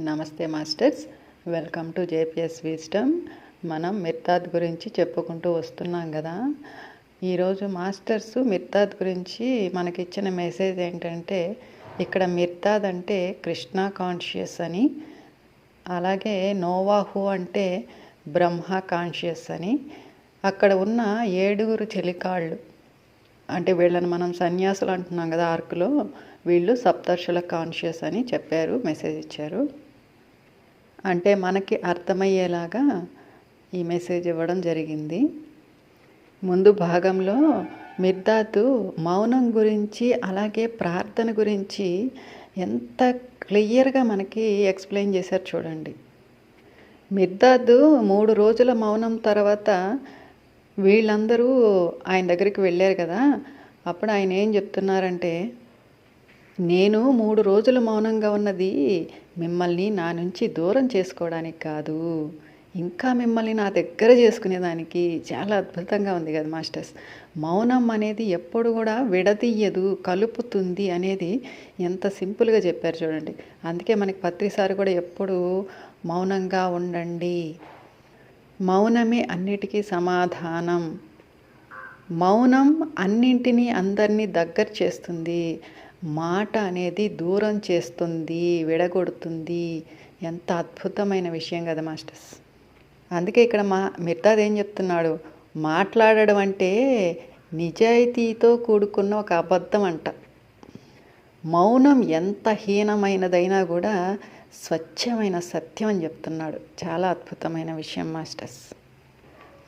నమస్తే masters welcome to JPS wisdom మనం మిర్తాద్ గురించి చెప్పుకుంటూ వస్తున్నాం కదా. ఈరోజు మాస్టర్స్ మిర్తాద్ గురించి మనకిచ్చిన మెసేజ్ ఏంటంటే ఇక్కడ మిర్తాద్ అంటే కృష్ణ కాన్షియస్ అని అలాగే నోవాహు అంటే బ్రహ్మ కాన్షియస్ అని. అక్కడ ఉన్న ఏడుగురు చెలికాళ్ళు అంటే వీళ్ళని మనం సన్యాసులు అంటున్నాం కదా ఆర్కులో వీళ్ళు సప్తర్షుల కాన్షియస్ అని చెప్పారు మెసేజ్ ఇచ్చారు. అంటే మనకి అర్థమయ్యేలాగా ఈ మెసేజ్ ఇవ్వడం జరిగింది. ముందు భాగంలో మిర్దాతు మౌనం గురించి అలాగే ప్రార్థన గురించి ఎంత క్లియర్గా మనకి ఎక్స్ప్లెయిన్ చేశారు చూడండి. మిర్దాదు మూడు రోజుల మౌనం తర్వాత వీళ్ళందరూ ఆయన దగ్గరికి వెళ్ళారు కదా. అప్పుడు ఆయన ఏం చెప్తున్నారంటే నేను మూడు రోజులు మౌనంగా ఉన్నది మిమ్మల్ని నా నుంచి దూరం చేసుకోవడానికి కాదు ఇంకా మిమ్మల్ని నా దగ్గర చేసుకునేదానికి చాలా అద్భుతంగా ఉంది కదా మాస్టర్స్. మౌనం అనేది ఎప్పుడు కూడా విడదీయదు కలుపుతుంది అనేది ఎంత సింపుల్గా చెప్పారు చూడండి. అందుకే మనకి పత్రిసారి కూడా ఎప్పుడు మౌనంగా ఉండండి. మౌనమే అన్నిటికీ సమాధానం. మౌనం అన్నింటినీ అందరినీ దగ్గర చేస్తుంది. మాట అనేది దూరం చేస్తుంది విడగొడుతుంది. ఎంత అద్భుతమైన విషయం కదా మాస్టర్స్. అందుకే ఇక్కడ మా మిర్తాద్ ఏం చెప్తున్నాడు? మాట్లాడడం అంటే నిజాయితీతో కూడుకున్న ఒక అబద్ధం అంట. మౌనం ఎంత హీనమైనదైనా కూడా స్వచ్ఛమైన సత్యం అని చెప్తున్నాడు. చాలా అద్భుతమైన విషయం మాస్టర్స్.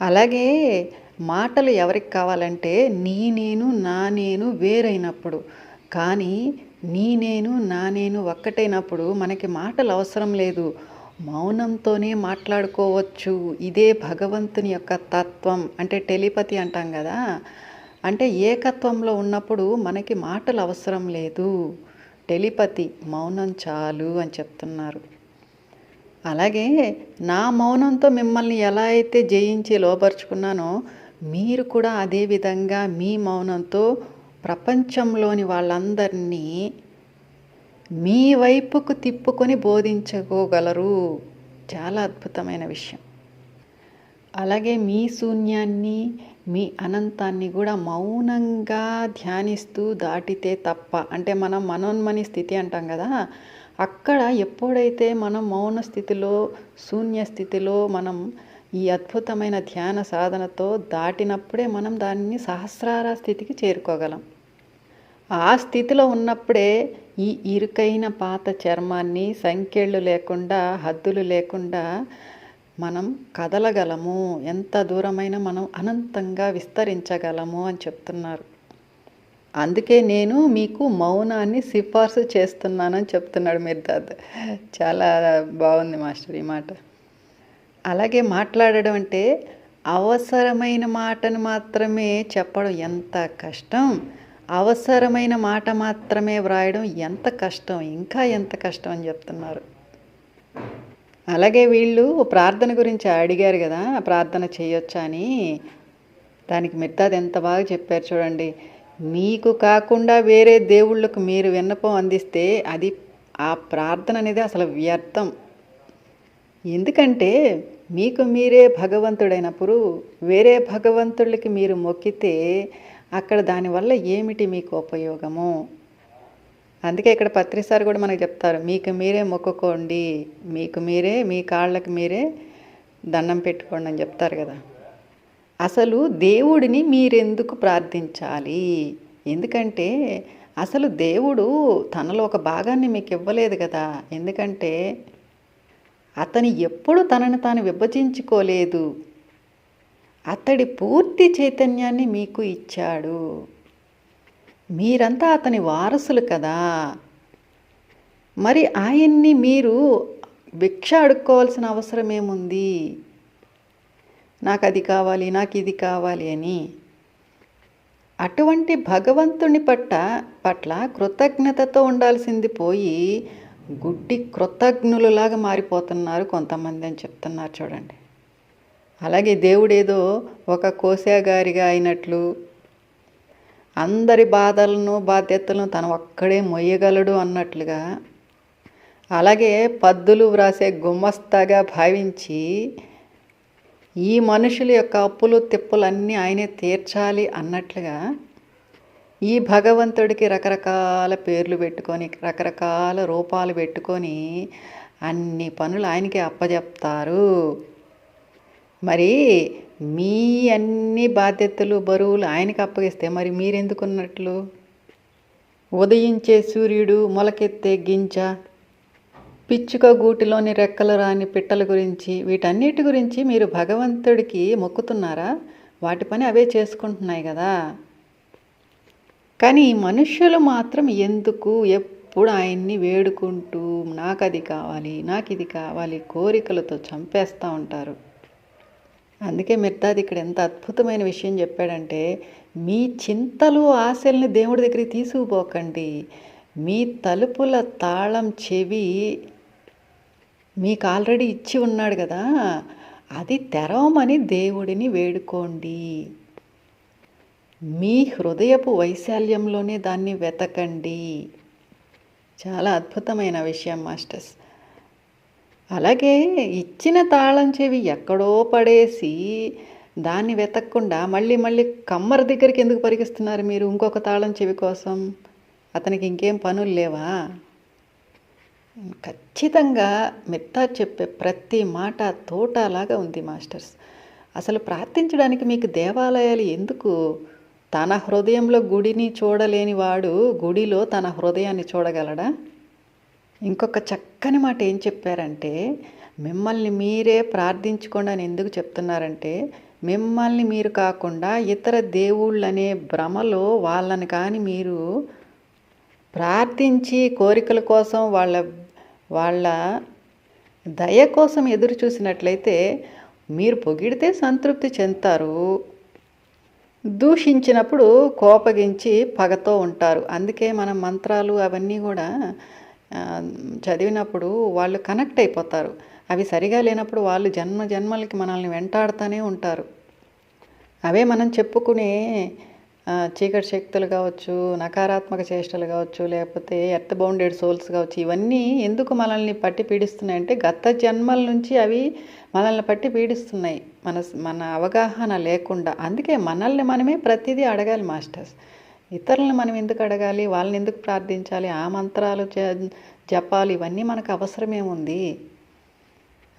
అలాగే మాటలు ఎవరికి కావాలంటే నీ నేను నా నేను వేరైనప్పుడు. కానీ నీ నేను నా నేను ఒక్కటైనప్పుడు మనకి మాటలు అవసరం లేదు. మౌనంతోనే మాట్లాడుకోవచ్చు. ఇదే భగవంతుని యొక్క తత్వం. అంటే టెలిపతి అంటాం కదా. అంటే ఏకత్వంలో ఉన్నప్పుడు మనకి మాటలు అవసరం లేదు. టెలిపతి మౌనం చాలు అని చెప్తున్నారు. అలాగే నా మౌనంతో మిమ్మల్ని ఎలా అయితే జయించి లోపరుచుకున్నానో మీరు కూడా అదే విధంగా మీ మౌనంతో ప్రపంచంలోని వాళ్ళందరినీ మీ వైపుకు తిప్పుకొని బోధించుకోగలరు. చాలా అద్భుతమైన విషయం. అలాగే మీ శూన్యాన్ని మీ అనంతాన్ని కూడా మౌనంగా ధ్యానిస్తూ దాటితే తప్ప అంటే మనం మనోన్మని స్థితి అంటాం కదా అక్కడ ఎప్పుడైతే మనం మౌన స్థితిలో శూన్య స్థితిలో మనం ఈ అద్భుతమైన ధ్యాన సాధనతో దాటినప్పుడే మనం దాన్ని సహస్రార స్థితికి చేరుకోగలం. ఆ స్థితిలో ఉన్నప్పుడే ఈ ఇరుకైన పాత చర్మాన్ని సంఖ్యళ్ళు లేకుండా హద్దులు లేకుండా మనం కదలగలము. ఎంత దూరమైన మనం అనంతంగా విస్తరించగలము అని చెప్తున్నారు. అందుకే నేను మీకు మౌనాన్ని సిఫార్సు చేస్తున్నానని చెప్తున్నాడు మిర్దాద్ చాలా బాగుంది మాస్టర్ ఈ మాట. అలాగే మాట్లాడడం అంటే అవసరమైన మాటను మాత్రమే చెప్పడం ఎంత కష్టం. అవసరమైన మాట మాత్రమే వ్రాయడం ఎంత కష్టం ఇంకా ఎంత కష్టం అని చెప్తున్నారు. అలాగే వీళ్ళు ప్రార్థన గురించి అడిగారు కదా ప్రార్థన చేయొచ్చా అని. దానికి మిగతాది ఎంత బాగా చెప్పారు చూడండి. మీకు కాకుండా వేరే దేవుళ్ళకు మీరు విన్నపం అందిస్తే అది ఆ ప్రార్థన అనేది అసలు వ్యర్థం. ఎందుకంటే మీకు మీరే భగవంతుడైనప్పుడు వేరే భగవంతుళ్ళకి మీరు మొక్కితే అక్కడ దానివల్ల ఏమిటి మీకు ఉపయోగము? అందుకే ఇక్కడ పత్రిసారి కూడా మనకు చెప్తారు మీకు మీరే మొక్కుకోండి మీకు మీరే మీ కాళ్ళకి మీరే దండం పెట్టుకోండి అని చెప్తారు కదా. అసలు దేవుడిని మీరెందుకు ప్రార్థించాలి? ఎందుకంటే అసలు దేవుడు తనలో ఒక భాగాన్ని మీకు ఇవ్వలేదు కదా. ఎందుకంటే అతని ఎప్పుడు తనని తాను విభజించుకోలేదు. అతడి పూర్తి చైతన్యాన్ని మీకు ఇచ్చాడు. మీరంతా అతని వారసులు కదా. మరి ఆయన్ని మీరు భిక్ష అడుక్కోవాల్సిన అవసరం ఏముంది? నాకు అది కావాలి నాకు ఇది కావాలి అని. అటువంటి భగవంతుని పట్ల పట్ల కృతజ్ఞతతో ఉండాల్సింది పోయి గుడ్డి కృతజ్ఞులలాగా మారిపోతున్నారు కొంతమంది అని చెప్తున్నారు చూడండి. అలాగే దేవుడేదో ఒక కోశాగారిగా అయినట్లు. అందరి బాధలను బాధ్యతలను తను ఒక్కడే మొయ్యగలడు అన్నట్లుగా. అలాగే పద్దులు వ్రాసే గుమ్మస్తాగా భావించి ఈ మనుషుల యొక్క అప్పులు తిప్పులన్నీ ఆయనే తీర్చాలి అన్నట్లుగా ఈ భగవంతుడికి రకరకాల పేర్లు పెట్టుకొని రకరకాల రూపాలు పెట్టుకొని అన్ని పనులు ఆయనకి అప్పజెప్తారు. మరి మీ అన్ని బాధ్యతలు బరువులు ఆయనకి అప్పగిస్తే మరి మీరెందుకున్నట్లు? ఉదయించే సూర్యుడు మొలకెత్తే గింజ పిచ్చుక గూటిలోని రెక్కలు రాని పిట్టల గురించి వీటన్నిటి గురించి మీరు భగవంతుడికి మొక్కుతున్నారా? వాటి పని అవే చేసుకుంటున్నాయి కదా. కానీ మనుష్యులు మాత్రం ఎందుకు ఎప్పుడు ఆయన్ని వేడుకుంటూ నాకు అది కావాలి నాకు ఇది కావాలి కోరికలతో చంపేస్తూ ఉంటారు? అందుకే మిర్తాది ఇక్కడ ఎంత అద్భుతమైన విషయం చెప్పాడంటే మీ చింతలు ఆశల్ని దేవుడి దగ్గరికి తీసుకుపోకండి. మీ తలుపుల తాళం చెవి మీకు ఆల్రెడీ ఇచ్చి ఉన్నాడు కదా అది తెరవమని దేవుడిని వేడుకోండి. మీ హృదయపు వైశాల్యంలోనే దాన్ని వెతకండి. చాలా అద్భుతమైన విషయం మాస్టర్స్. అలాగే ఇచ్చిన తాళం చెవి ఎక్కడో పడేసి దాన్ని వెతకకుండా మళ్ళీ మళ్ళీ కమ్మర దగ్గరికి ఎందుకు పరిగిస్తున్నారు మీరు? ఇంకొక తాళం చెవి కోసం. అతనికి ఇంకేం పనులు లేవా? ఖచ్చితంగా మిత్తా చెప్పే ప్రతి మాట తోటలాగా ఉంది మాస్టర్స్. అసలు ప్రార్థించడానికి మీకు దేవాలయాలు ఎందుకు? తన హృదయంలో గుడిని చూడలేని వాడు గుడిలో తన హృదయాన్ని చూడగలడా? ఇంకొక చక్కని మాట ఏం చెప్పారంటే మిమ్మల్ని మీరే ప్రార్థించుకోండి అని ఎందుకు చెప్తున్నారంటే మిమ్మల్ని మీరు కాకుండా ఇతర దేవుళ్ళు అనే భ్రమలో వాళ్ళని కానీ మీరు ప్రార్థించి కోరికల కోసం వాళ్ళ వాళ్ళ దయ కోసం ఎదురు చూసినట్లయితే మీరు పొగిడితే సంతృప్తి చెందుతారు. దూషించినప్పుడు కోపగించి పగతో ఉంటారు. అందుకే మన మంత్రాలు అవన్నీ కూడా చదివినప్పుడు వాళ్ళు కనెక్ట్ అయిపోతారు. అవి సరిగా లేనప్పుడు వాళ్ళు జన్మ జన్మలకి మనల్ని వెంటాడుతూనే ఉంటారు. అవే మనం చెప్పుకునే చీకటి శక్తులు కావచ్చు నకారాత్మక చేష్టలు కావచ్చు లేకపోతే ఎర్త్ బౌండెడ్ సోల్స్ కావచ్చు ఇవన్నీ ఎందుకు మనల్ని పట్టి పీడిస్తున్నాయి అంటే గత జన్మల నుంచి అవి మనల్ని పట్టి పీడిస్తున్నాయి. మన మన అవగాహన లేకుండా. అందుకే మనల్ని మనమే ప్రతిదీ అడగాలి మాస్టర్స్. ఇతరులను మనం ఎందుకు అడగాలి? వాళ్ళని ఎందుకు ప్రార్థించాలి? ఆ మంత్రాలు జ- జపాలు ఇవన్నీ మనకు అవసరమేముంది?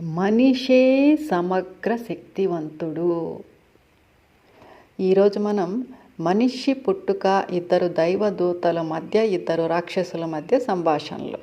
మనిషే సమగ్ర శక్తివంతుడు. ఈరోజు మనం మనిషి పుట్టుక ఇద్దరు దైవదూతల మధ్య ఇద్దరు రాక్షసుల మధ్య సంభాషణలు.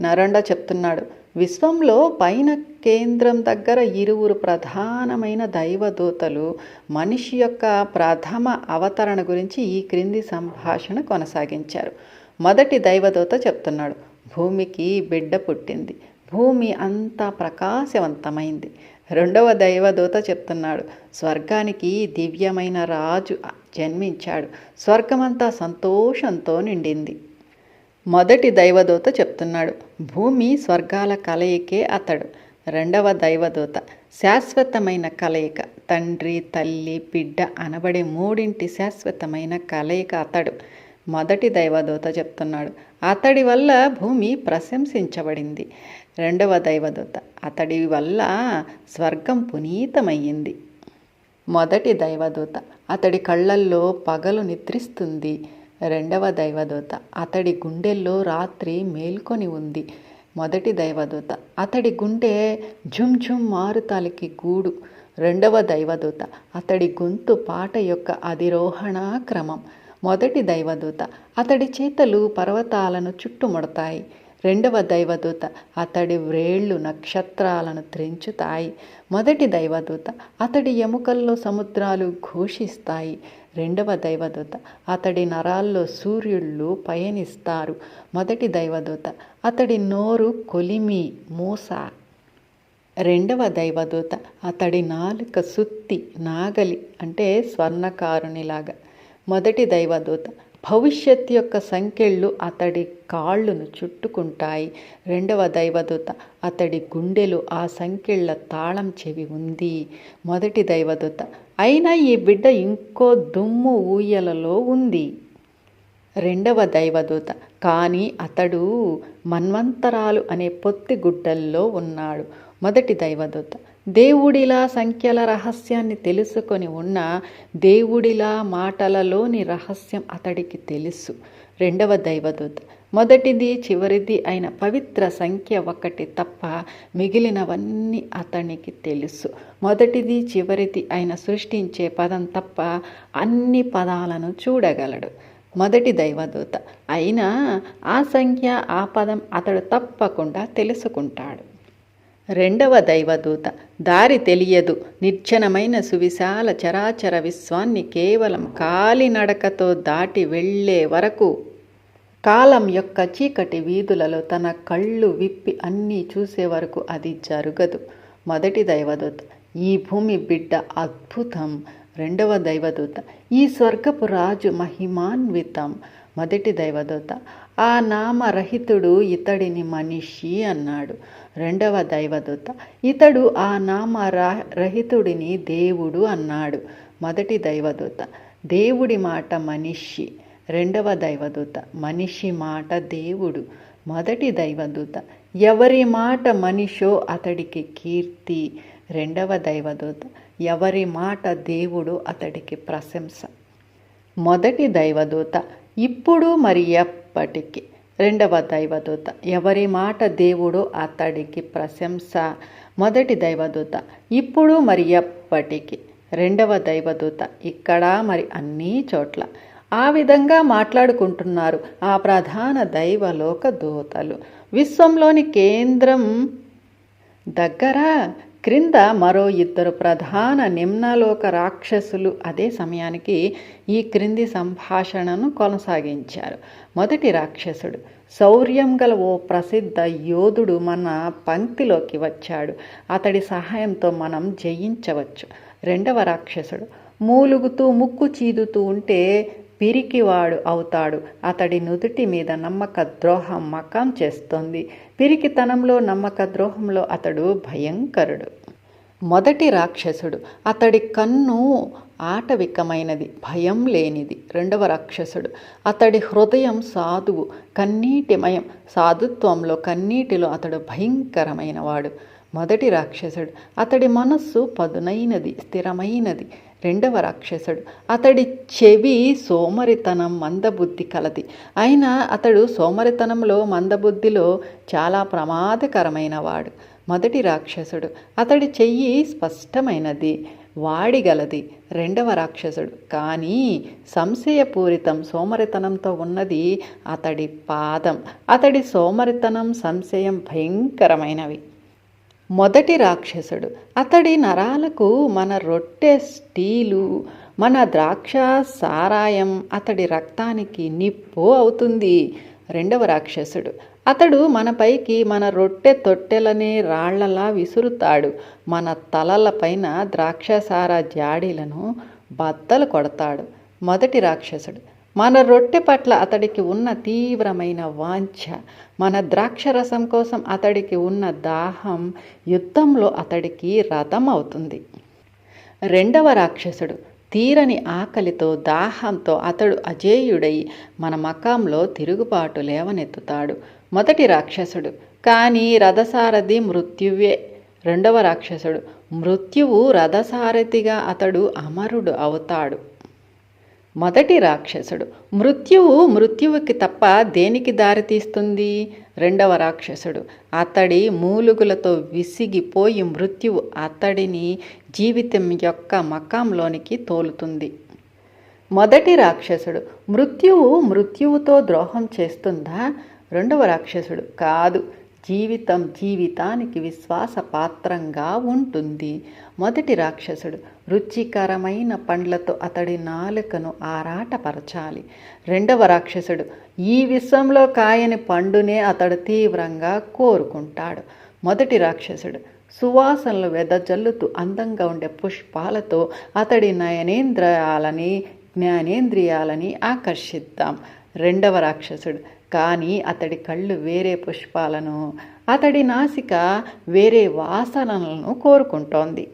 నరండ చెప్తున్నాడు విశ్వంలో పైన కేంద్రం దగ్గర ఇరువురు ప్రధానమైన దైవదూతలు మనిషి యొక్క ప్రథమ అవతరణ గురించి ఈ క్రింది సంభాషణ కొనసాగించారు. మొదటి దైవదూత చెప్తున్నాడు భూమికి బిడ్డ పుట్టింది. భూమి అంతా ప్రకాశవంతమైంది. రెండవ దైవదూత చెప్తున్నాడు స్వర్గానికి దివ్యమైన రాజు జన్మించాడు. స్వర్గమంతా సంతోషంతో నిండింది. మొదటి దైవదూత చెప్తున్నాడు. భూమి స్వర్గాల కలయికే అతడు. రెండవ దైవదూత. శాశ్వతమైన కలయిక. తండ్రి తల్లి బిడ్డ అనబడే మూడింటి శాశ్వతమైన కలయిక అతడు. మొదటి దైవదూత చెప్తున్నాడు. అతడి వల్ల భూమి ప్రశంసించబడింది. రెండవ దైవదూత. అతడి వల్ల స్వర్గం పునీతమయ్యింది. మొదటి దైవదూత. అతడి కళ్ళల్లో పగలు నిద్రిస్తుంది. రెండవ దైవదూత. అతడి గుండెల్లో రాత్రి మేల్కొని ఉంది. మొదటి దైవదూత. అతడి గుండె ఝుమ్ ఝుమ్ మారుతాలికి గూడు. రెండవ దైవదూత. అతడి గొంతు పాట యొక్క అధిరోహణ క్రమం. మొదటి దైవదూత. అతడి చేతలు పర్వతాలను చుట్టుముడతాయి. రెండవ దైవదూత. అతడి వ్రేళ్ళు నక్షత్రాలను త్రించుతాయి. మొదటి దైవదూత. అతడి ఎముకల్లో సముద్రాలు ఘోషిస్తాయి. రెండవ దైవదూత. అతడి నరాల్లో సూర్యుళ్ళు పయనిస్తారు. మొదటి దైవదూత. అతడి నోరు కొలిమి మూస. రెండవ దైవదూత. అతడి నాలుక సుత్తి నాగలి అంటే స్వర్ణకారునిలాగా. మొదటి దైవదూత. భవిష్యత్ యొక్క సంఖ్యళ్ళు అతడి కాళ్ళను చుట్టుకుంటాయి. రెండవ దైవదూత. అతడి గుండెలు ఆ సంఖ్యళ్ళ తాళం చెవి ఉంది. మొదటి దైవదూత. అయినా ఈ బిడ్డ ఇంకో దుమ్ము ఊయలలో ఉంది. రెండవ దైవదూత కానీ అతడు మన్వంతరాలు అనే పొత్తి గుడ్డల్లో ఉన్నాడు. మొదటి దైవదూత దేవుడిలా సంఖ్యల రహస్యాన్ని తెలుసుకొని ఉన్న దేవుడిలా మాటలలోని రహస్యం అతడికి తెలుసు. రెండవ దైవదూత మొదటిది చివరిది అయిన పవిత్ర సంఖ్య ఒకటి తప్ప మిగిలినవన్నీ అతనికి తెలుసు. మొదటిది చివరిది అయిన సృష్టించే పదం తప్ప అన్ని పదాలను చూడగలడు. మొదటి దైవదూత. అయినా ఆ సంఖ్య ఆ పదం అతడు తప్పకుండా తెలుసుకుంటాడు. రెండవ దైవదూత. దారి తెలియదు. నిర్జనమైన సువిశాల చరాచర విశ్వాన్ని కేవలం కాలినడకతో దాటి వెళ్ళే వరకు కాలం యొక్క చీకటి వీధులలో తన కళ్ళు విప్పి అన్నీ చూసే వరకు అది జరగదు. మొదటి దైవదూత. ఈ భూమి బిడ్డ అద్భుతం. రెండవ దైవదూత. ఈ స్వర్గపు రాజు మహిమాన్వితం. మొదటి దైవదూత. ఆ నామరహితుడు ఇతడిని మనిషి అన్నాడు. రెండవ దైవదూత. ఇతడు ఆ నామ రహితుడిని దేవుడు అన్నాడు. మొదటి దైవదూత. దేవుడి మాట మనిషి. రెండవ దైవదూత. మనిషి మాట దేవుడు. మొదటి దైవదూత. ఎవరి మాట మనిషో అతడికి కీర్తి. రెండవ దైవదూత. ఎవరి మాట దేవుడు అతడికి ప్రశంస. మొదటి దైవదూత. ఇప్పుడు మరి ఎప్పటికీ? రెండవ దైవదూత. ఎవరి మాట దేవుడు అతడికి ప్రశంస. మొదటి దైవదూత. ఇప్పుడు మరి ఎప్పటికీ? రెండవ దైవదూత. ఇక్కడ మరి అన్ని చోట్ల. ఆ విధంగా మాట్లాడుకుంటున్నారు ఆ ప్రధాన దైవలోక దూతలు. విశ్వంలోని కేంద్రం దగ్గర క్రింద మరో ఇద్దరు ప్రధాన నిమ్నలోక రాక్షసులు అదే సమయానికి ఈ క్రింది సంభాషణను కొనసాగించారు. మొదటి రాక్షసుడు శౌర్యం గల ఓ ప్రసిద్ధ యోధుడు మన పంక్తిలోకి వచ్చాడు. అతడి సహాయంతో మనం జయించవచ్చు. రెండవ రాక్షసుడు మూలుగుతూ ముక్కు చీదుతూ ఉంటే పిరికివాడు అవుతాడు. అతడి నుదుటి మీద నమ్మక ద్రోహం మకం చేస్తుంది. పిరికితనంలో నమ్మక ద్రోహంలో అతడు భయంకరుడు. మొదటి రాక్షసుడు. అతడి కన్ను ఆటవికమైనది భయం లేనిది. రెండవ రాక్షసుడు. అతడి హృదయం సాధువు కన్నీటిమయం సాధుత్వంలో కన్నీటిలో అతడు భయంకరమైనవాడు. మొదటి రాక్షసుడు. అతడి మనస్సు పదునైనది స్థిరమైనది. రెండవ రాక్షసుడు. అతడి చెవి సోమరితనం మందబుద్ధి కలది. అయినా అతడు సోమరితనంలో మందబుద్ధిలో చాలా ప్రమాదకరమైన వాడు మొదటి రాక్షసుడు. అతడి చెయ్యి స్పష్టమైనది వాడిగలది. రెండవ రాక్షసుడు. కానీ సంశయపూరితం సోమరితనంతో ఉన్నది అతడి పాదం. అతడి సోమరితనం సంశయం భయంకరమైనవి. మొదటి రాక్షసుడు. అతడి నరాలకు మన రొట్టె స్టీలు మన ద్రాక్ష సారాయం అతడి రక్తానికి నిప్పు అవుతుంది. రెండవ రాక్షసుడు. అతడు మనపైకి మన రొట్టె తొట్టెలనే రాళ్ళలా విసురుతాడు. మన తలలపైన ద్రాక్షసార జాడీలను బద్దలు కొడతాడు. మొదటి రాక్షసుడు. మన రొట్టె పట్ల అతడికి ఉన్న తీవ్రమైన వాంఛ మన ద్రాక్షరసం కోసం అతడికి ఉన్న దాహం యుద్ధంలో అతడికి రథం అవుతుంది రెండవ రాక్షసుడు తీరని ఆకలితో దాహంతో అతడు అజేయుడై మన మకాంలో తిరుగుబాటు లేవనెత్తుతాడు. మొదటి రాక్షసుడు కానీ రథసారథి మృత్యువే. రెండవ రాక్షసుడు మృత్యువు రథసారథిగా అతడు అమరుడు అవుతాడు. మొదటి రాక్షసుడు. మృత్యువు మృత్యువుకి తప్ప దేనికి దారితీస్తుంది రెండవ రాక్షసుడు. అతడి మూలుగులతో విసిగిపోయి మృత్యువు అతడిని జీవితం యొక్క మకాంలోనికి తోలుతుంది. మొదటి రాక్షసుడు. మృత్యువు మృత్యువుతో ద్రోహం చేస్తుందా? రెండవ రాక్షసుడు. కాదు. జీవితం జీవితానికి విశ్వాస పాత్రంగా ఉంటుంది. మొదటి రాక్షసుడు రుచికరమైన పండ్లతో అతడి నాలుకను ఆరాటపరచాలి. రెండవ రాక్షసుడు ఈ విశ్వంలో కాయని పండునే అతడు తీవ్రంగా కోరుకుంటాడు. మొదటి రాక్షసుడు సువాసనలు వెదజల్లుతూ అందంగా ఉండే పుష్పాలతో అతడి నయనేంద్రియాలని జ్ఞానేంద్రియాలని ఆకర్షిద్దాం. రెండవ రాక్షసుడు కానీ అతడి కళ్ళు వేరే పుష్పాలను అతడి నాసిక వేరే వాసనలను కోరుకుంటోంది.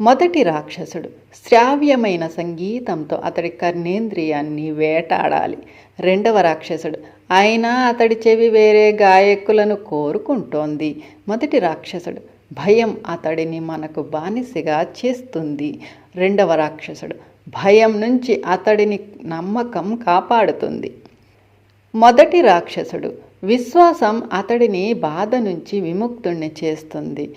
మొదటి రాక్షసుడు శ్రావ్యమైన సంగీతంతో అతడి కర్ణేంద్రియాన్ని వేటాడాలి. రెండవ రాక్షసుడు అయినా అతడి చెవి వేరే గాయకులను కోరుకుంటోంది. మొదటి రాక్షసుడు భయం అతడిని మనకు బానిసగా చేస్తుంది. రెండవ రాక్షసుడు భయం నుంచి అతడిని నమ్మకం కాపాడుతుంది. మొదటి రాక్షసుడు. విశ్వాసం అతడిని బాధ నుంచి విముక్తుణ్ణి చేస్తుంది.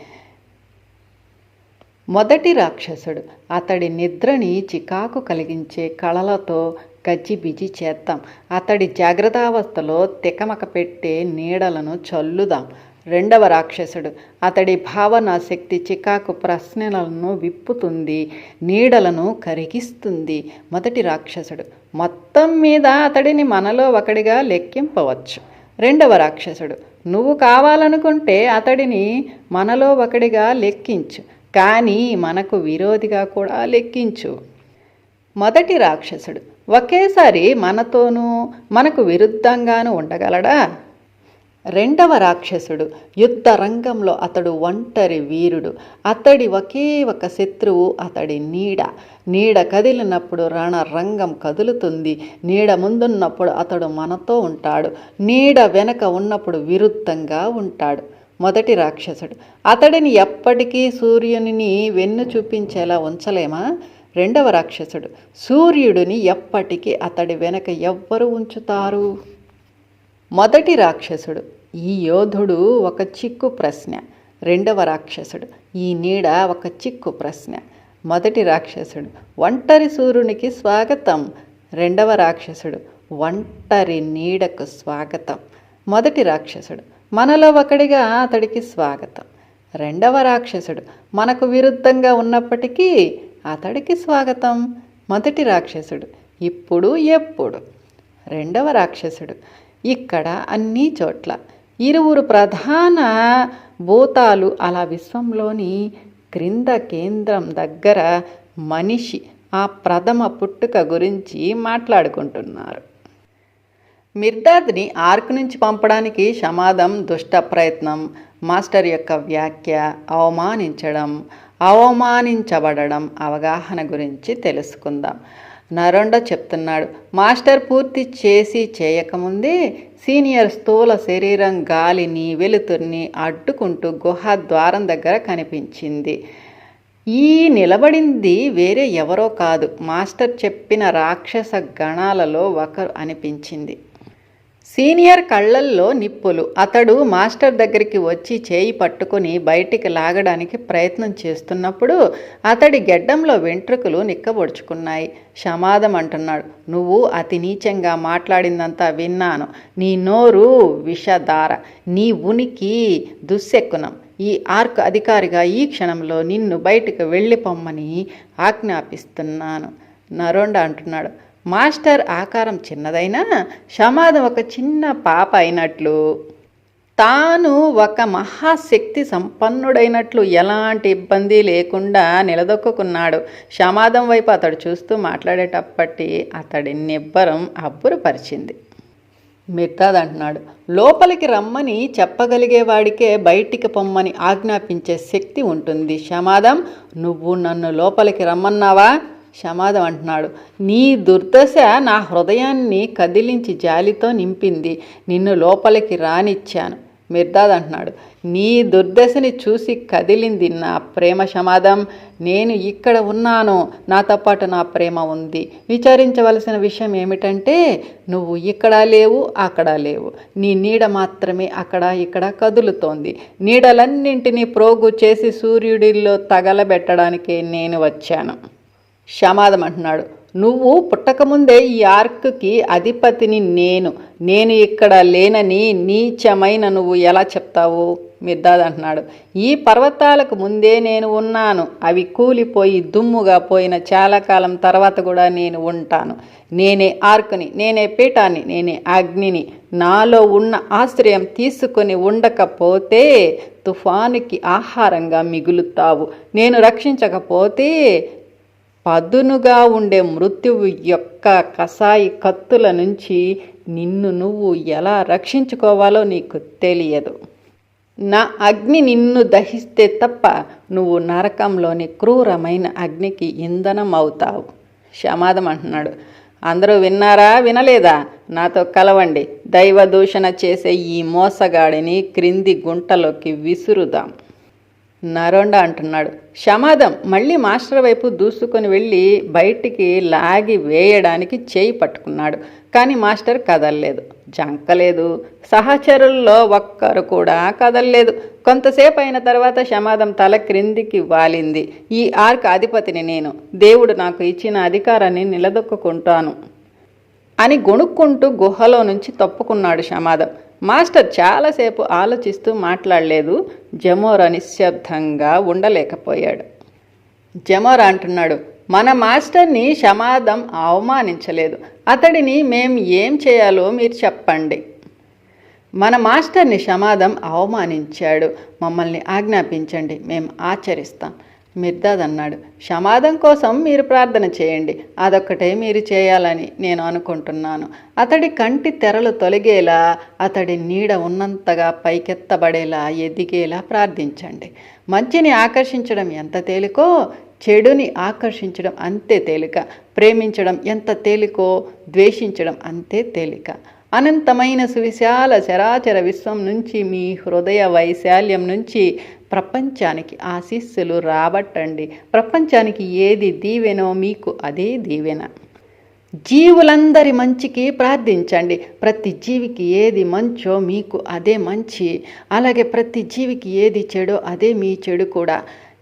మొదటి రాక్షసుడు. అతడి నిద్రని చికాకు కలిగించే కళలతో గజిబిజి చేద్దాం. అతడి జాగ్రత్తావస్థలో తికమక పెట్టే నీడలను చల్లుదాం. రెండవ రాక్షసుడు. అతడి భావన శక్తి చికాకు ప్రశ్నలను విప్పుతుంది నీడలను కరిగిస్తుంది మొదటి రాక్షసుడు. మొత్తం మీద అతడిని మనలో ఒకడిగా లెక్కింపవచ్చు. రెండవ రాక్షసుడు. నువ్వు కావాలనుకుంటే అతడిని మనలో ఒకడిగా లెక్కించు కానీ మనకు విరోధిగా కూడా లెక్కించు. మొదటి రాక్షసుడు. ఒకేసారి మనతోనూ మనకు విరుద్ధంగాను ఉండగలడా? రెండవ రాక్షసుడు యుద్ధ రంగంలో అతడు ఒంటరి వీరుడు. అతడి ఒకే ఒక శత్రువు అతడి నీడ. నీడ కదిలినప్పుడు రణరంగం కదులుతుంది. నీడ ముందున్నప్పుడు అతడు మనతో ఉంటాడు. నీడ వెనక ఉన్నప్పుడు విరుద్ధంగా ఉంటాడు. మొదటి రాక్షసుడు. అతడిని ఎప్పటికీ సూర్యుని వెన్ను చూపించేలా ఉంచలేమా? రెండవ రాక్షసుడు. సూర్యుడిని ఎప్పటికీ అతడి వెనక ఎవ్వరు ఉంచుతారు? మొదటి రాక్షసుడు. ఈ యోధుడు ఒక చిక్కు ప్రశ్న. రెండవ రాక్షసుడు. ఈ నీడ ఒక చిక్కు ప్రశ్న. మొదటి రాక్షసుడు. ఒంటరి సూర్యునికి స్వాగతం. రెండవ రాక్షసుడు. ఒంటరి నీడకు స్వాగతం. మొదటి రాక్షసుడు. మనలో ఒకడిగా అతడికి స్వాగతం. రెండవ రాక్షసుడు. మనకు విరుద్ధంగా ఉన్నప్పటికీ అతడికి స్వాగతం. మొదటి రాక్షసుడు. ఇప్పుడు ఎప్పుడు? రెండవ రాక్షసుడు. ఇక్కడ అన్ని చోట్ల. ఇరువురు ప్రధాన భూతాలు అలా విశ్వంలోని క్రింద కేంద్రం దగ్గర మనిషి ఆ ప్రథమ పుట్టుక గురించి మాట్లాడుకుంటున్నారు. మిర్దాద్ని ఆర్క్ నుంచి పంపడానికి సమాధం దుష్ట ప్రయత్నం మాస్టర్ యొక్క వ్యాఖ్య అవమానించడం అవమానించబడడం అవగాహన గురించి తెలుసుకుందాం. నరొండ చెప్తున్నాడు. మాస్టర్ పూర్తి చేసి చేయకముందే సీనియర్ స్థూల శరీరం గాలిని వెలుతుర్ని అడ్డుకుంటూ గుహ ద్వారం దగ్గర కనిపించింది. ఈ నిలబడింది వేరే ఎవరో కాదు. మాస్టర్ చెప్పిన రాక్షస గణాలలో ఒకరు అనిపించింది. సీనియర్ కళ్ళల్లో నిప్పులు. అతడు మాస్టర్ దగ్గరికి వచ్చి చేయి పట్టుకొని బయటికి లాగడానికి ప్రయత్నం చేస్తున్నప్పుడు అతడి గెడ్డంలో వెంట్రుకలు నిక్కబొడుచుకున్నాయి. సమాధం అంటున్నాడు. నువ్వు అతి నీచంగా మాట్లాడిందంతా విన్నాను. నీ నోరు విషధార. నీ ఉనికి దుశ్శకునం ఈ ఆర్క్ అధికారిగా ఈ క్షణంలో నిన్ను బయటకు వెళ్ళిపోమ్మని ఆజ్ఞాపిస్తున్నాను. నరోండ అంటున్నాడు. మాస్టర్ ఆకారం చిన్నదైనా సమాధం ఒక చిన్న పాప అయినట్లు తాను ఒక మహాశక్తి సంపన్నుడైనట్లు ఎలాంటి ఇబ్బంది లేకుండా నిలదొక్కున్నాడు సమాధం వైపు అతడు చూస్తూ మాట్లాడేటప్పటి అతడి నిబ్బరం అబ్బురపరిచింది. మిగతాదంటున్నాడు లోపలికి రమ్మని చెప్పగలిగేవాడికే బయటికి పొమ్మని ఆజ్ఞాపించే శక్తి ఉంటుంది. సమాధం నువ్వు నన్ను లోపలికి రమ్మన్నావా? సమాధం అంటున్నాడు. నీ దుర్దశ నా హృదయాన్ని కదిలించి జాలితో నింపింది. నిన్ను లోపలికి రానిచ్చాను. మిర్దాద్ అంటున్నాడు. నీ దుర్దశని చూసి కదిలింది నా ప్రేమ సమాధం నేను ఇక్కడ ఉన్నాను. నాతో పాటు నా ప్రేమ ఉంది. విచారించవలసిన విషయం ఏమిటంటే నువ్వు ఇక్కడ లేవు అక్కడ లేవు. నీ నీడ మాత్రమే అక్కడ ఇక్కడ కదులుతోంది. నీడలన్నింటినీ ప్రోగు చేసి సూర్యుడిలో తగలబెట్టడానికే నేను వచ్చాను. క్షమాదం అంటున్నాడు. నువ్వు పుట్టకముందే ఈ ఆర్క్కి అధిపతిని నేను. నేను ఇక్కడ లేనని నీచమైన నువ్వు ఎలా చెప్తావు? మిర్దాద్ అంటున్నాడు. ఈ పర్వతాలకు ముందే నేను ఉన్నాను. అవి కూలిపోయి దుమ్ముగా పోయిన చాలా కాలం తర్వాత కూడా నేను ఉంటాను. నేనే ఆర్కుని నేనే పీఠాన్ని నేనే అగ్నిని. నాలో ఉన్న ఆశ్రయం తీసుకొని ఉండకపోతే తుఫానుకి ఆహారంగా మిగులుతావు. నేను రక్షించకపోతే పదునుగా ఉండే మృత్యువు యొక్క కసాయి కత్తుల నుంచి నిన్ను నువ్వు ఎలా రక్షించుకోవాలో నీకు తెలియదు. నా అగ్ని నిన్ను దహిస్తే తప్ప నువ్వు నరకంలోని క్రూరమైన అగ్నికి ఇంధనం అవుతావు. శమాదం అంటున్నాడు. అందరూ విన్నారా వినలేదా? నాతో కలవండి. దైవ దూషణ చేసే ఈ మోసగాడిని క్రింది గుంటలోకి విసురుదాం. నరొండ అంటున్నాడు. శమాదం మళ్ళీ మాస్టర్ వైపు దూసుకొని వెళ్ళి బయటికి లాగి వేయడానికి చేయి పట్టుకున్నాడు. కానీ మాస్టర్ కదలలేదు. జంకలేదు. సహచరుల్లో ఒక్కరు కూడా కదలలేదు. కొంతసేపు అయిన తర్వాత శమాదం తల క్రిందికి వాలింది. ఈ ఆర్క్ అధిపతిని నేను. దేవుడు నాకు ఇచ్చిన అధికారాన్ని నిలదొక్కుంటాను అని గొణుక్కుంటూ గుహలో నుంచి తప్పుకున్నాడు శమాదం మాస్టర్ చాలాసేపు ఆలోచిస్తూ మాట్లాడలేదు. జమోరా నిశ్శబ్దంగా ఉండలేకపోయాడు. జమోరా అంటున్నాడు మన మాస్టర్ని సమాధం అవమానించలేదు. అతడిని మేం ఏం చేయాలో మీరు చెప్పండి. మన మాస్టర్ని సమాధం అవమానించాడు. మమ్మల్ని ఆజ్ఞాపించండి. మేము ఆచరిస్తాం. మిర్దాద్ అన్నాడు కోసం మీరు ప్రార్థన చేయండి. అదొక్కటే మీరు చేయాలని నేను అనుకుంటున్నాను. అతడి కంటి తెరలు తొలగేలా అతడి నీడ ఉన్నంతగా పైకెత్తబడేలా ఎదిగేలా ప్రార్థించండి. మంచిని ఆకర్షించడం ఎంత తేలికో చెడుని ఆకర్షించడం అంతే తేలిక. ప్రేమించడం ఎంత తేలికో ద్వేషించడం అంతే తేలిక. అనంతమైన సువిశాల చరాచర విశ్వం నుంచి మీ హృదయ వైశాల్యం నుంచి ప్రపంచానికి ఆశీస్సులు రాబట్టండి. ప్రపంచానికి ఏది దీవెనో మీకు అదే దీవెన. జీవులందరి మంచికి ప్రార్థించండి. ప్రతి జీవికి ఏది మంచో మీకు అదే మంచి. అలాగే ప్రతి జీవికి ఏది చెడో అదే మీ చెడు కూడా.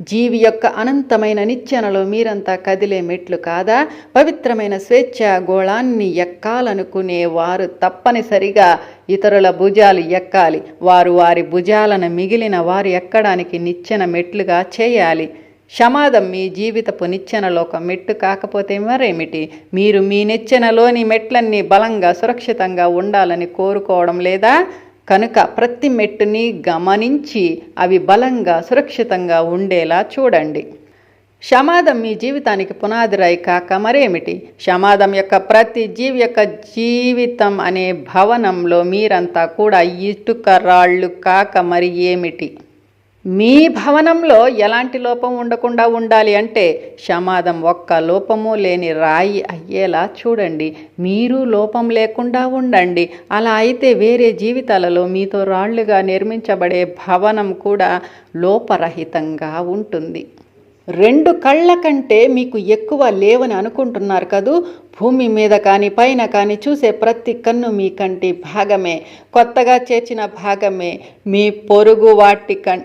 జీవి యొక్క అనంతమైన నిచ్చెనలో మీరంతా కదిలే మెట్లు కాదా? పవిత్రమైన స్వేచ్ఛ గోళాన్ని ఎక్కాలనుకునే వారు తప్పనిసరిగా ఇతరుల భుజాలు ఎక్కాలి. వారు వారి భుజాలను మిగిలిన వారు ఎక్కడానికి నిచ్చెన మెట్లుగా చేయాలి. క్షమాదం మీ జీవితపు నిచ్చెనలో ఒక మెట్టు కాకపోతే మరేమిటి? మీరు మీ నిచ్చెనలోని మెట్లన్నీ బలంగా సురక్షితంగా ఉండాలని కోరుకోవడం లేదా? కనుక ప్రతి మెట్టుని గమనించి అవి బలంగా సురక్షితంగా ఉండేలా చూడండి. శమాదం మీ జీవితానికి పునాదిరాయి కాక మరేమిటి? శమాదం యొక్క ప్రతి జీవి యొక్క జీవితం అనే భవనంలో మీరంతా కూడా ఇటుక రాళ్ళు కాక మరి ఏమిటి? మీ భవనంలో ఎలాంటి లోపం ఉండకుండా ఉండాలి అంటే శమాదం ఒక్క లోపము లేని రాయి అయ్యేలా చూడండి. మీరు లోపం లేకుండా ఉండండి. అలా అయితే వేరే జీవితాలలో మీతో రాళ్ళుగా నిర్మించబడే భవనం కూడా లోపరహితంగా ఉంటుంది. రెండు కళ్ళ కంటే మీకు ఎక్కువ లేవని అనుకుంటున్నారు కదూ? భూమి మీద కానీ పైన కానీ చూసే ప్రతి కన్ను మీ కంటి భాగమే. కొత్తగా చేర్చిన భాగమే. మీ పొరుగు వాటి కం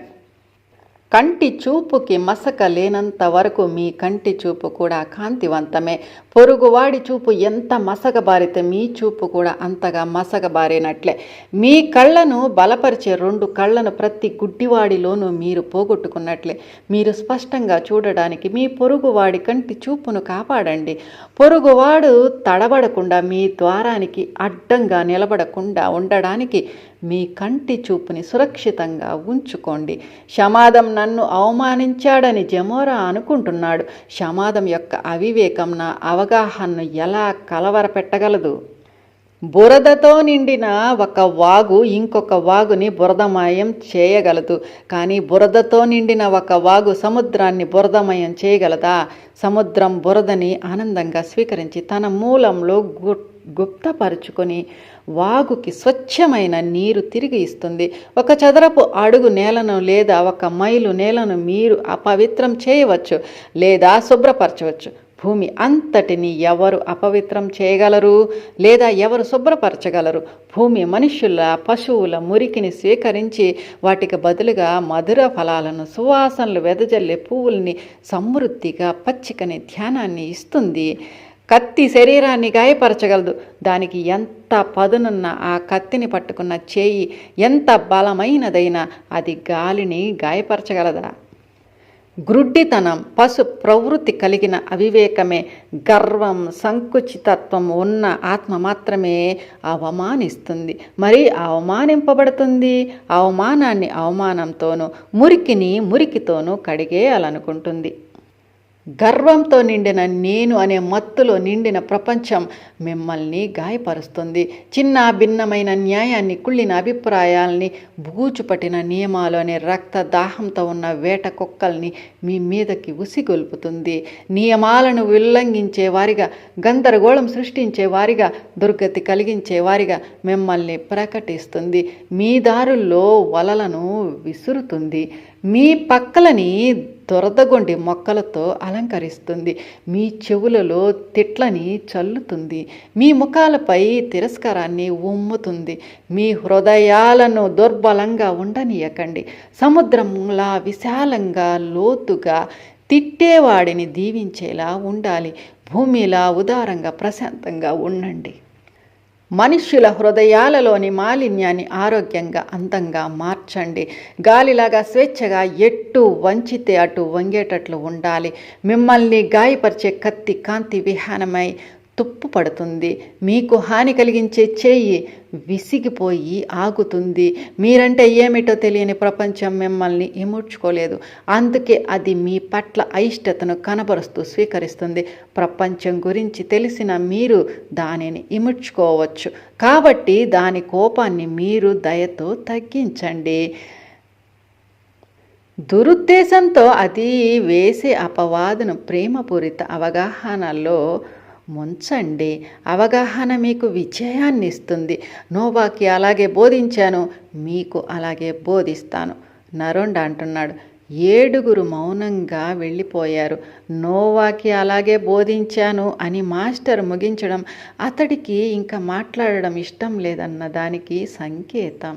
కంటి చూపుకి మసక లేనంత వరకు మీ కంటి చూపు కూడా కాంతివంతమే. పొరుగువాడి చూపు ఎంత మసకబారితే మీ చూపు కూడా అంతగా మసకబారినట్లే మీ కళ్ళను బలపరిచే రెండు కళ్ళను ప్రతి గుడ్డివాడిలోనూ మీరు పోగొట్టుకున్నట్లే. మీరు స్పష్టంగా చూడడానికి మీ పొరుగువాడి కంటి చూపును కాపాడండి. పొరుగువాడు తడబడకుండా మీ ద్వారానికి అడ్డంగా నిలబడకుండా ఉండడానికి మీ కంటి చూపుని సురక్షితంగా ఉంచుకోండి. శమాదం నన్ను అవమానించాడని జమోరా అనుకుంటున్నాడు. శమాదం యొక్క అవివేకం నా అవగాహనను ఎలా కలవరపెట్టగలదు? బురదతో నిండిన ఒక వాగు ఇంకొక వాగుని బురదమయం చేయగలదు. కానీ బురదతో నిండిన ఒక వాగు సముద్రాన్ని బురదమయం చేయగలదా? సముద్రం బురదని ఆనందంగా స్వీకరించి తన మూలంలో గుట్ గుప్తపరుచుకొని వాగుకి స్వచ్ఛమైన నీరు తిరిగి ఇస్తుంది. ఒక చదరపు అడుగు నేలను లేదా ఒక మైలు నేలను మీరు అపవిత్రం చేయవచ్చు లేదా శుభ్రపరచవచ్చు. భూమి అంతటిని ఎవరు అపవిత్రం చేయగలరు లేదా ఎవరు శుభ్రపరచగలరు? భూమి మనుష్యుల పశువుల మురికిని స్వీకరించి వాటికి బదులుగా మధుర ఫలాలను సువాసనలు వెదజల్లే పువ్వుల్ని సమృద్ధిగా పచ్చికని ధ్యానాన్ని ఇస్తుంది. కత్తి శరీరాన్ని గాయపరచగలదు. దానికి ఎంత పదునున్న ఆ కత్తిని పట్టుకున్న చేయి ఎంత బలమైనదైనా అది గాలిని గాయపరచగలదా? గ్రుడ్డితనం పశు ప్రవృత్తి కలిగిన అవివేకమే గర్వం సంకుచితత్వం ఉన్న ఆత్మ మాత్రమే అవమానిస్తుంది. మరి అవమానింపబడుతుంది? అవమానాన్ని అవమానంతోనూ మురికిని మురికితోనూ కడిగేయాలనుకుంటుంది. గర్వంతో నిండిన నేను అనే మత్తులో నిండిన ప్రపంచం మిమ్మల్ని గాయపరుస్తుంది. చిన్న భిన్నమైన న్యాయాన్ని కుళ్ళిన అభిప్రాయాల్ని బూచుపట్టిన నియమాలు అనే రక్త దాహంతో ఉన్న వేట కుక్కల్ని మీ మీదకి ఉసిగొల్పుతుంది. నియమాలను ఉల్లంఘించే వారిగా గందరగోళం సృష్టించే వారిగా దుర్గతి కలిగించే వారిగా మిమ్మల్ని ప్రకటిస్తుంది. మీ దారుల్లో వలలను విసురుతుంది. మీ పక్కలని దొరదగొండి మొక్కలతో అలంకరిస్తుంది. మీ చెవులలో తిట్లని చల్లుతుంది. మీ ముఖాలపై తిరస్కారాన్ని ఉమ్ముతుంది. మీ హృదయాలను దుర్బలంగా ఉండనీయకండి. సముద్రంలా విశాలంగా లోతుగా తిట్టేవాడిని దీవించేలా ఉండాలి. భూమిలా ఉదారంగా ప్రశాంతంగా ఉండండి. మనుష్యుల హృదయాలలోని మాలిన్యాన్ని ఆరోగ్యంగా అందంగా మార్చండి. గాలిలాగా స్వేచ్ఛగా ఎట్టు వంచితే అటు వంగేటట్లు ఉండాలి. మిమ్మల్ని గాయపరిచే కత్తి కాంతి విహానమై తుప్పు పడుతుంది. మీకు హాని కలిగించే చేయి విసిగిపోయి ఆగుతుంది. మీరంటే ఏమిటో తెలియని ప్రపంచం మిమ్మల్ని ఇముడ్చుకోలేదు అందుకే అది మీ పట్ల అయిష్టతను కనబరుస్తూ స్వీకరిస్తుంది. ప్రపంచం గురించి తెలిసిన మీరు దానిని ఇముడ్చుకోవచ్చు కాబట్టి దాని కోపాన్ని మీరు దయతో తగ్గించండి. దురుద్దేశంతో అది వేసే అపవాదును ప్రేమపూరిత అవగాహనలో ముంచండి. అవగాహన మీకు విజయాన్ని ఇస్తుంది నోవాకి అలాగే బోధించాను. మీకు అలాగే బోధిస్తాను. నరుండ అంటున్నాడు. ఏడుగురు మౌనంగా వెళ్ళిపోయారు. నోవాకి అలాగే బోధించాను అని మాస్టర్ ముగించడం అతడికి ఇంకా మాట్లాడడం ఇష్టం లేదన్న దానికి సంకేతం.